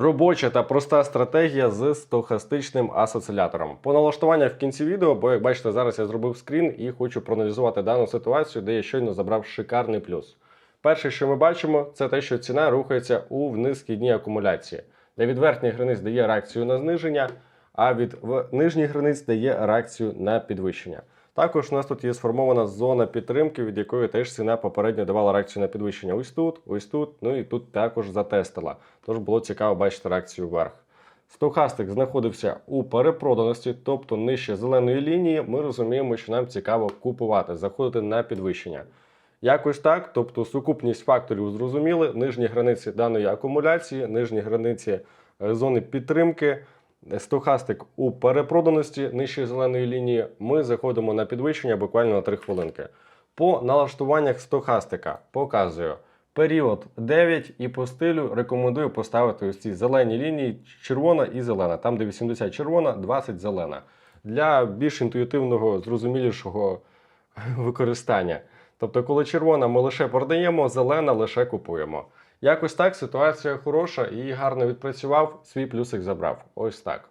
Робоча та проста стратегія з стохастичним асоцілятором. По налаштуванню в кінці відео, бо як бачите, зараз я зробив скрін і хочу проаналізувати дану ситуацію, де я щойно забрав шикарний плюс. Перше, що ми бачимо, це те, що ціна рухається у вниз східній акумуляції, де від верхніх границь дає реакцію на зниження, а від нижніх границь дає реакцію на підвищення. Також у нас тут є сформована зона підтримки, від якої теж ціна попередньо давала реакцію на підвищення ось тут, ось тут, ну і тут також затестила. Тож було цікаво бачити реакцію вверх. Стохастик знаходився у перепроданості, тобто нижче зеленої лінії. Ми розуміємо, що нам цікаво купувати, заходити на підвищення. Якось так, тобто сукупність факторів зрозуміли, нижні границі даної акумуляції, нижні границі е, зони підтримки, стохастик у перепроданості нижче зеленої лінії. Ми заходимо на підвищення буквально на 3 хвилинки. По налаштуваннях стохастика показую період 9 і по стилю рекомендую поставити ось ці зелені лінії червона і зелена. Там, де 80 червона, 20 зелена. Для більш інтуїтивного, зрозумілішого використання. Тобто, коли червона ми лише продаємо, зелена лише купуємо. Якось так ситуація хороша і гарно відпрацював, свій плюсик забрав. Ось так.